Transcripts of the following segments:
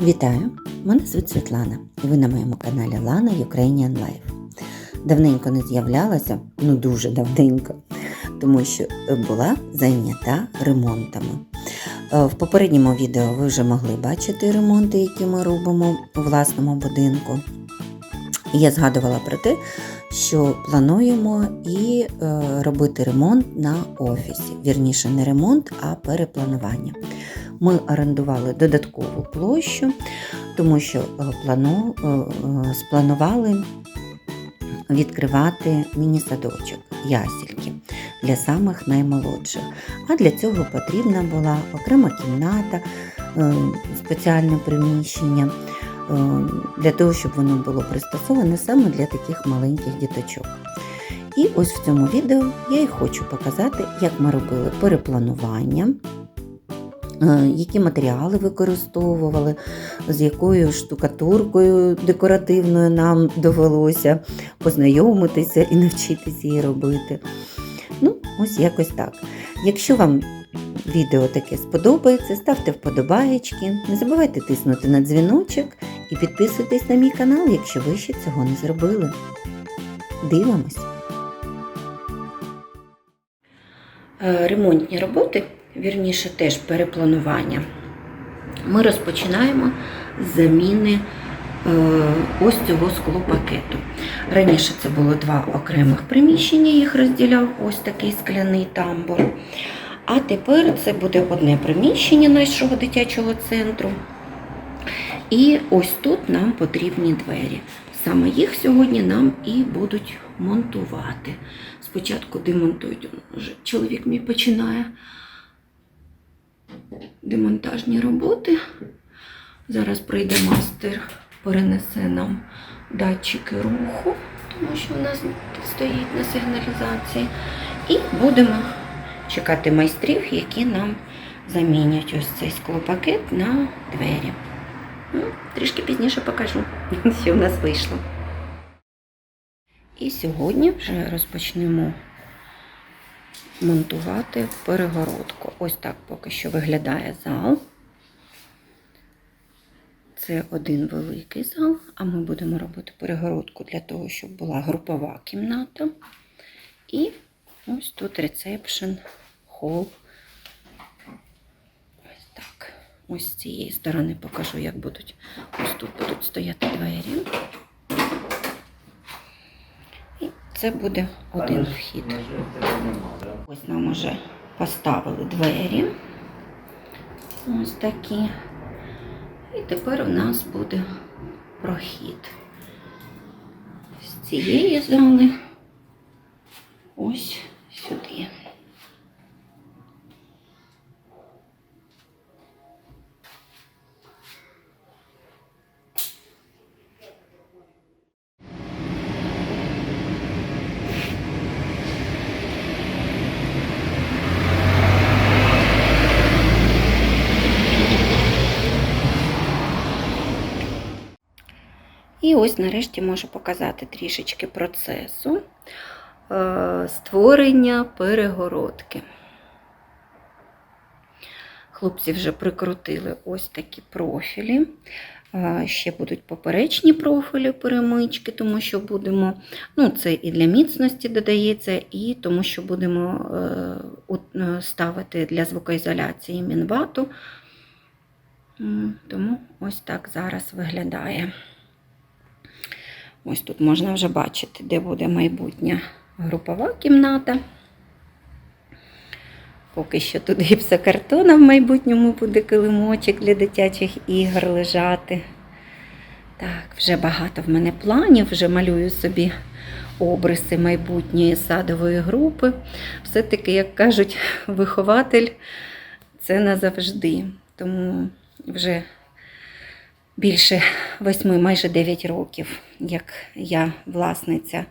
Вітаю! Мене звуть Світлана, і ви на моєму каналі Лана Ukrainian Life. Давненько не з'являлася, ну дуже давненько, тому що була зайнята ремонтами. Е, В попередньому відео ви вже могли бачити ремонти, які ми робимо у власному будинку. Я згадувала про те, що плануємо і е, робити ремонт на офісі. Вірніше, не ремонт, а перепланування. Ми орендували додаткову площу, тому що е, плану, е, е, спланували відкривати міні-садочок, ясільки для самих наймолодших. А для цього потрібна була окрема кімната, спеціальне приміщення, для того, щоб воно було пристосоване саме для таких маленьких діточок. І ось в цьому відео я і хочу показати, як ми робили перепланування, які матеріали використовували, з якою штукатуркою декоративною нам довелося познайомитися і навчитися її робити. Ну, ось якось так. Якщо вам відео таке сподобається, ставте вподобаєчки, не забувайте тиснути на дзвіночок і підписуйтесь на мій канал, якщо ви ще цього не зробили. Дивимось. Е, Ремонтні роботи, вірніше, теж перепланування. Ми розпочинаємо з заміни е, ось цього склопакету. Раніше це було два окремих приміщення, їх розділяв ось такий скляний тамбур. А тепер це буде одне приміщення нашого дитячого центру. І ось тут нам потрібні двері. Саме їх сьогодні нам і будуть монтувати. Спочатку демонтують. Чоловік мій починає демонтажні роботи. Зараз прийде мастер, перенесе нам датчики руху, тому що у нас стоїть на сигналізації. І будемо чекати майстрів, які нам замінять ось цей склопакет на двері. Ну, трішки пізніше покажу, що в нас вийшло. І сьогодні вже розпочнемо монтувати перегородку. Ось так поки що виглядає зал. Це один великий зал, а ми будемо робити перегородку для того, щоб була групова кімната. І ось тут ресепшн, хол. Ось так. Ось з цієї сторони покажу, як будуть. Ось тут будуть стояти двері. Це буде один вхід. Ось нам уже поставили двері. Ось такі. І тепер у нас буде прохід з цієї зали ось І ось нарешті можу показати трішечки процесу е, створення перегородки. Хлопці вже прикрутили ось такі профілі. Е, Ще будуть поперечні профілі перемички, тому що будемо, ну це і для міцності додається, і тому що будемо е, ставити для звукоізоляції мінвату. Тому ось так зараз виглядає. Ось тут можна вже бачити, де буде майбутня групова кімната. Поки що тут гіпсокартона в майбутньому буде килимочок для дитячих ігор лежати. Так, вже багато в мене планів, вже малюю собі обриси майбутньої садової групи. Все-таки, як кажуть, вихователь це назавжди. Тому вже більше восьми, майже 9 років, як я власниця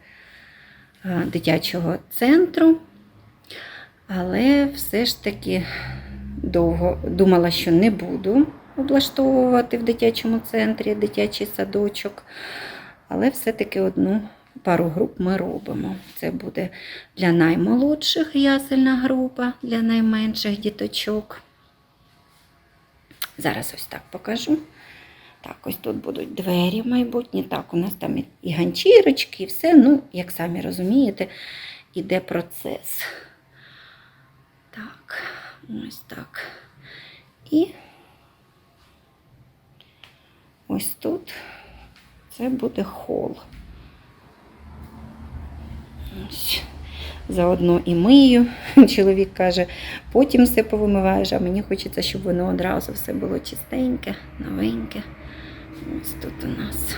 е, дитячого центру. Але все ж таки довго думала, що не буду облаштовувати в дитячому центрі дитячий садочок. Але все-таки одну пару груп ми робимо. Це буде для наймолодших ясельна група, для найменших діточок. Зараз ось так покажу. Так, ось тут будуть двері майбутні. Так, у нас там і- ганчірочки, і все. Ну, як самі розумієте, іде процес. Так, ось так. І ось тут це буде хол. Ось. Заодно і мию. Чоловік каже, потім все повимиваєш, а мені хочеться, щоб воно одразу все було чистеньке, новеньке. Ось тут у нас.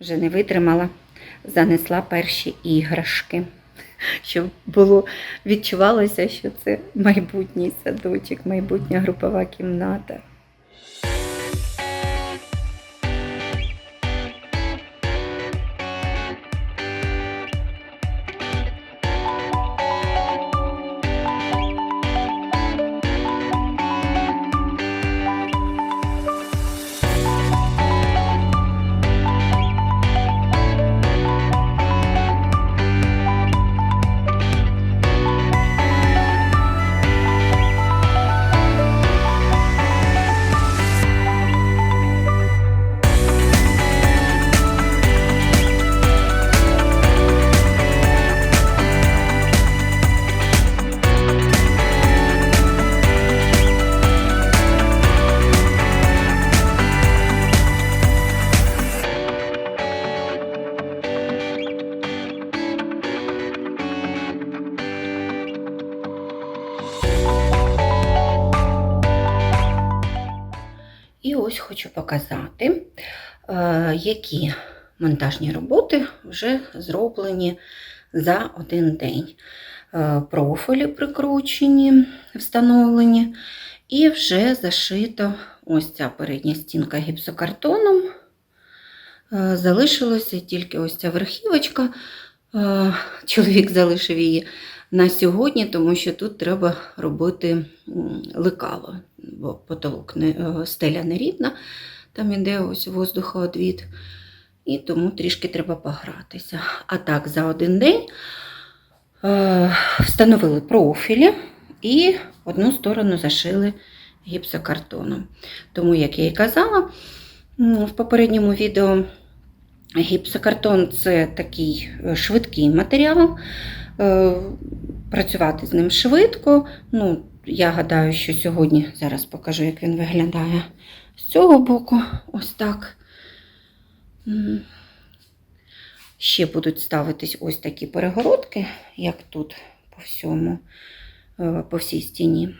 Вже не витримала, занесла перші іграшки, щоб було відчувалося, що це майбутній садочок, майбутня групова кімната. Хочу показати, е, які монтажні роботи вже зроблені за один день. Е, Профілі прикручені, встановлені, і вже зашито ось ця передня стінка гіпсокартоном. Е, Залишилося тільки ось ця верхівочка. Чоловік залишив її на сьогодні, тому що тут треба робити лекало, бо потолок не, е, стеля нерівна, там іде ось воздухоодвід, і тому трішки треба погратися. А так, за один день е, встановили профілі і одну сторону зашили гіпсокартоном. Тому, як я і казала в попередньому відео, гіпсокартон це такий е, швидкий матеріал. Е, Працювати з ним швидко. Ну, я гадаю, що сьогодні зараз покажу, як він виглядає з цього боку. Ось так. Ще будуть ставитись ось такі перегородки, як тут по всьому, е, по всій стіні.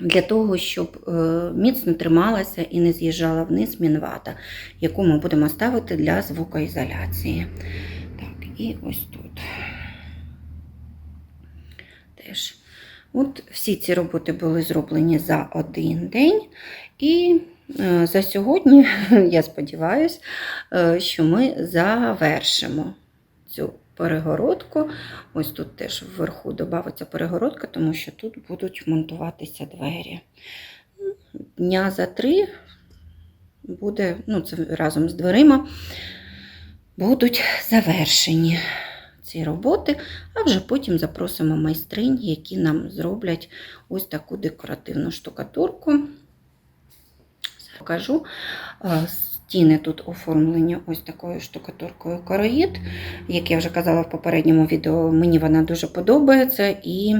Для того, щоб е, міцно трималася і не з'їжджала вниз мінвата, яку ми будемо ставити для звукоізоляції. Так, і ось тут теж. От всі ці роботи були зроблені за один день. І е, за сьогодні, я сподіваюся, е, що ми завершимо цю перегородку. Ось тут теж вверху додається перегородка, тому що тут будуть монтуватися двері. Дня за три буде, ну це разом з дверима, будуть завершені ці роботи, а вже потім запросимо майстринь, які нам зроблять ось таку декоративну штукатурку. Покажу. Стіни тут оформлені ось такою штукатуркою короїд. Як я вже казала в попередньому відео, мені вона дуже подобається і,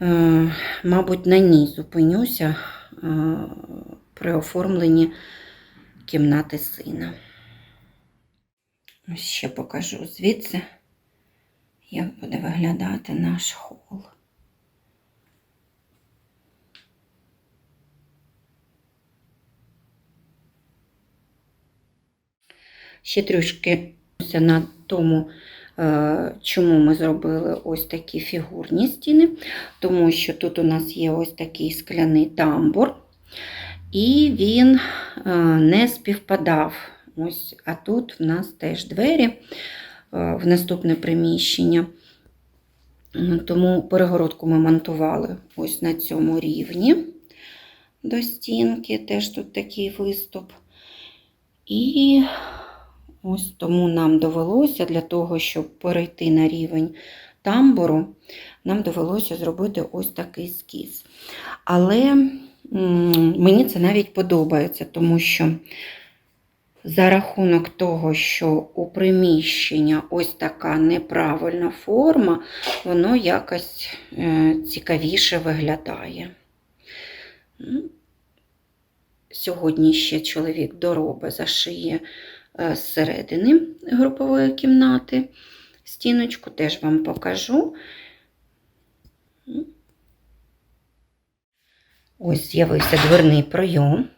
е, мабуть, на ній зупинюся е, при оформленні кімнати сина. Ще покажу звідси як буде виглядати наш хол. Ще трішки на тому, е, чому ми зробили ось такі фігурні стіни, тому що тут у нас є ось такий скляний тамбур, і він е, не співпадав. Ось, А тут в нас теж двері в наступне приміщення. Тому перегородку ми монтували ось на цьому рівні до стінки, теж тут такий виступ. І ось тому нам довелося для того, щоб перейти на рівень тамбуру, нам довелося зробити ось такий скіз. Але мені це навіть подобається, тому що за рахунок того, що у приміщення ось така неправильна форма, воно якось е, цікавіше виглядає. Ну, Сьогодні ще чоловік дороби зашиє е, зсередини групової кімнати. Стіночку теж вам покажу. Ось з'явився дверний пройом.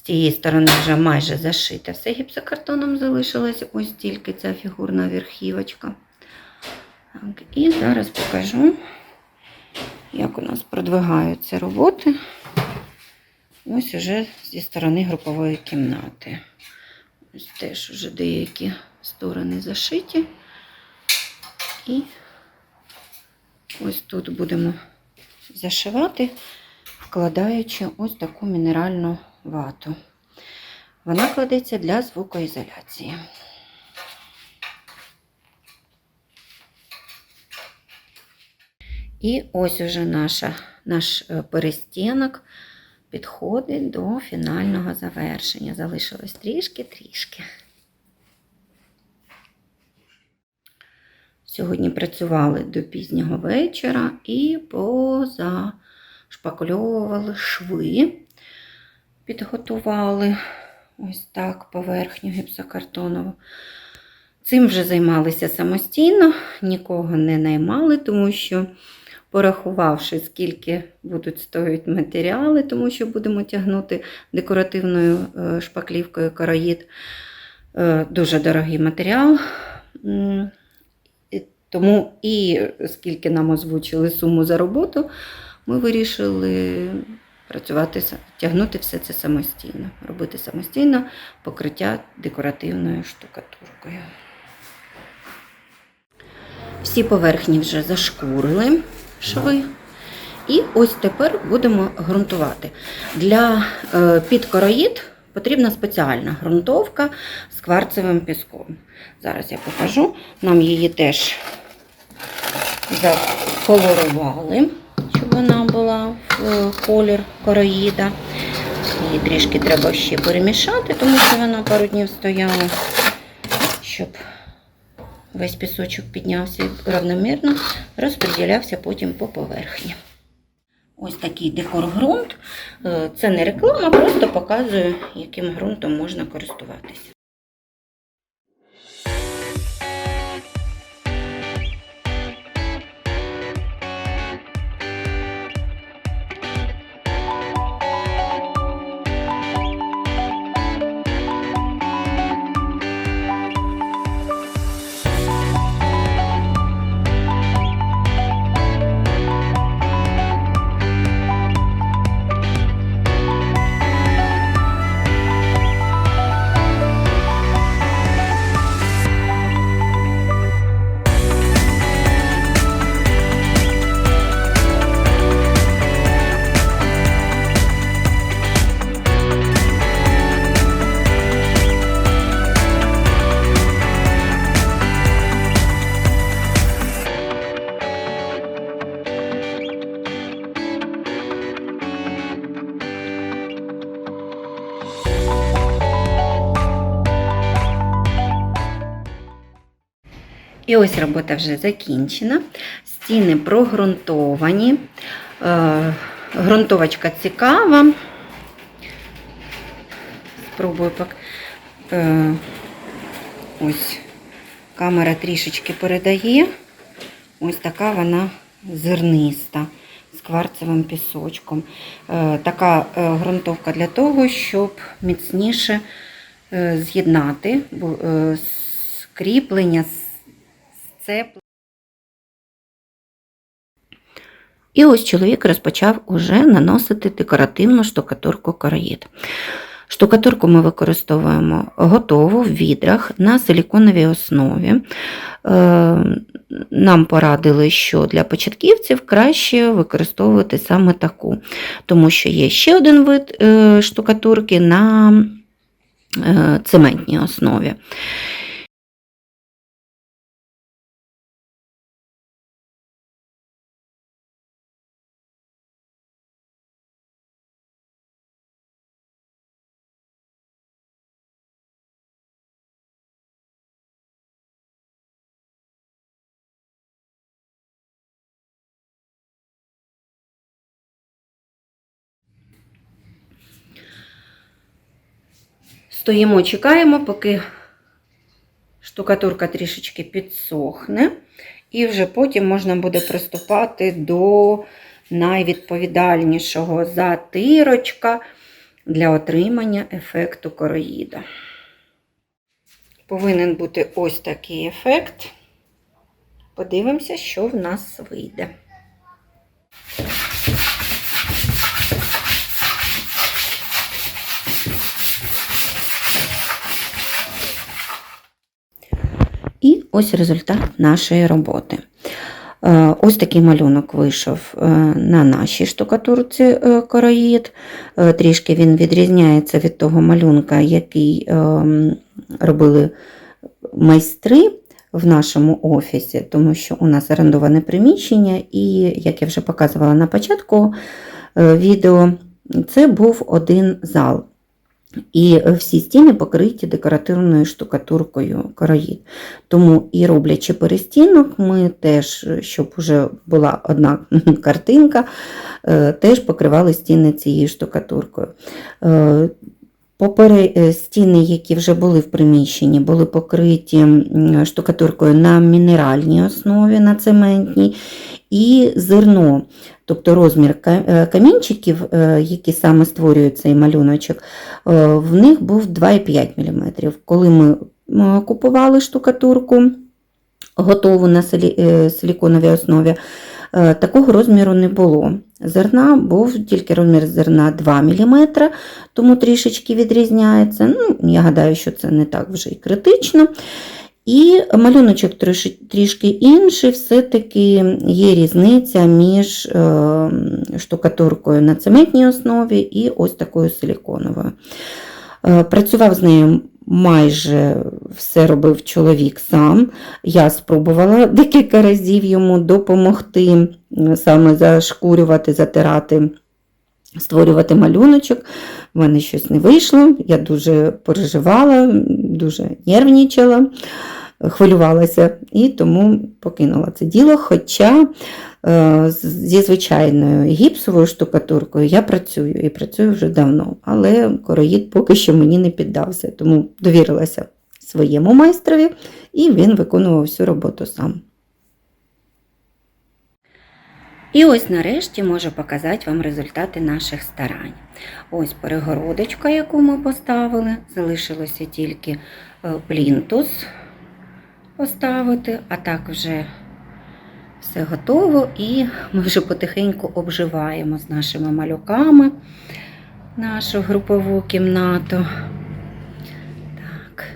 З цієї сторони вже майже зашите. Все гіпсокартоном залишилось ось тільки ця фігурна верхівочка. Так, і зараз покажу, як у нас продвигаються роботи. Ось уже зі сторони групової кімнати. Ось теж вже деякі сторони зашиті. І ось тут будемо зашивати, вкладаючи ось таку мінеральну вату. Вона кладеться для звукоізоляції. І ось уже наша, наш е, перестінок підходить до фінального завершення. Залишилось трішки-трішки. Сьогодні працювали до пізнього вечора і позашпакльовували шви, підготували ось так поверхню гіпсокартонову. Цим вже займалися самостійно, нікого не наймали, тому що, порахувавши, скільки будуть стоїти матеріали, тому що будемо тягнути декоративною е, шпаклівкою караїд, е, дуже дорогий матеріал. Тому і скільки нам озвучили суму за роботу, ми вирішили працювати, тягнути все це самостійно, робити самостійно покриття декоративною штукатуркою. Всі поверхні вже зашкурили шви. І ось тепер будемо ґрунтувати. Для е, підкороїд потрібна спеціальна ґрунтовка з кварцевим піском. Зараз я покажу. Нам її теж заколорували, щоб вона була колір короїда. Її трішки треба ще перемішати, тому що вона пару днів стояла, щоб весь пісочок піднявся і равномірно розподілявся потім по поверхні. Ось такий декор-ґрунт. Е, Це не реклама, просто показую, яким ґрунтом можна користуватися. І ось робота вже закінчена. Стіни прогрунтовані. Е, Грунтовочка цікава. Спробую пок... Е, ось камера трішечки передає. Ось така вона зерниста з кварцевим пісочком. Е, Така ґрунтовка для того, щоб міцніше з'єднати бу- е, сцеплення. І ось чоловік розпочав уже наносити декоративну штукатурку короїд. Штукатурку ми використовуємо готову в відрах на силіконовій основі. Е, Нам порадили, що для початківців краще використовувати саме таку, тому що є ще один вид е, штукатурки на е, цементній основі. Стоїмо, чекаємо, поки штукатурка трішечки підсохне, і вже потім можна буде приступати до найвідповідальнішого затирочка для отримання ефекту короїда. Повинен бути ось такий ефект. Подивимося, що в нас вийде. Ось результат нашої роботи. Е, Ось такий малюнок вийшов е, на нашій штукатурці е, короїд. Трішки він відрізняється від того малюнка, який робили майстри в нашому офісі, тому що у нас орендоване приміщення, і, як я вже показувала на початку відео, це був один зал. І всі стіни покриті декоративною штукатуркою короїд. Тому і роблячи перестінок, ми теж, щоб вже була одна картинка, е, теж покривали стіни цією штукатуркою. Попери е, стіни, які вже були в приміщенні, були покриті штукатуркою на мінеральній основі, на цементній, і зерно, тобто розмір е, камінчиків, е, які саме створюють цей малюночок, в них був 2,5 мм. Коли ми купували штукатурку готову на силіконовій основі, такого розміру не було. Зерна був тільки розмір зерна 2 мм, тому трішечки відрізняється. Ну, я гадаю, що це не так вже і критично. І малюночок трішки, трішки інший, все-таки є різниця між е, штукатуркою на цементній основі і ось такою силіконовою. Е, Працював з нею майже все робив чоловік сам. Я спробувала декілька разів йому допомогти саме зашкурювати, затирати, створювати малюночок. У мене щось не вийшло. Я дуже переживала, дуже нервничала, хвилювалася і тому покинула це діло. Хоча зі звичайною гіпсовою штукатуркою я працюю і працюю вже давно, але короїд поки що мені не піддався, тому довірилася своєму майстрові, і він виконував всю роботу сам. І ось нарешті можу показати вам результати наших старань. Ось перегородочка, яку ми поставили. Залишилося тільки е, плінтус поставити, а так вже все готово, і ми вже потихеньку обживаємо з нашими малюками нашу групову кімнату. Так,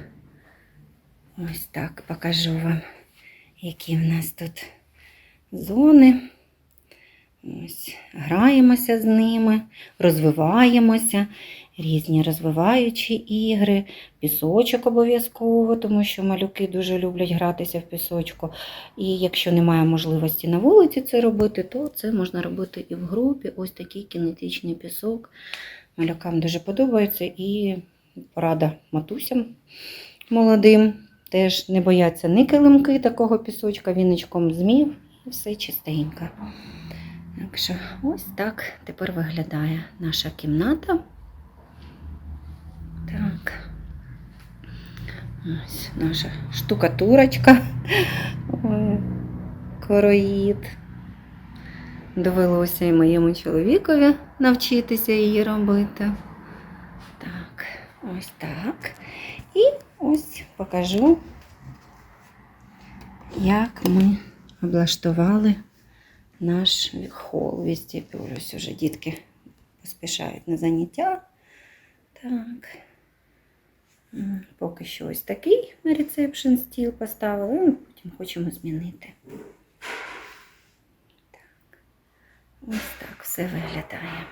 ось так покажу вам, які в нас тут зони. Ось, граємося з ними, розвиваємося, різні розвиваючі ігри, пісочок обов'язково, тому що малюки дуже люблять гратися в пісочку. І якщо немає можливості на вулиці це робити, то це можна робити і в групі. Ось такий кінетичний пісок. Малюкам дуже подобається і порада матусям молодим. Теж не бояться ні килимки такого пісочка, віничком змів, все чистенько. Так що ось так тепер виглядає наша кімната. Так. Ось наша штукатурочка. Короїд. Довелося і моєму чоловікові навчитися її робити. Так, ось так. І ось покажу, як ми облаштували наш хол вестибюль. Уже дітки поспішають на заняття. Так. Поки що ось такий на рецепшн стіл поставили, ну, потім хочемо змінити. Так. Ось так все виглядає.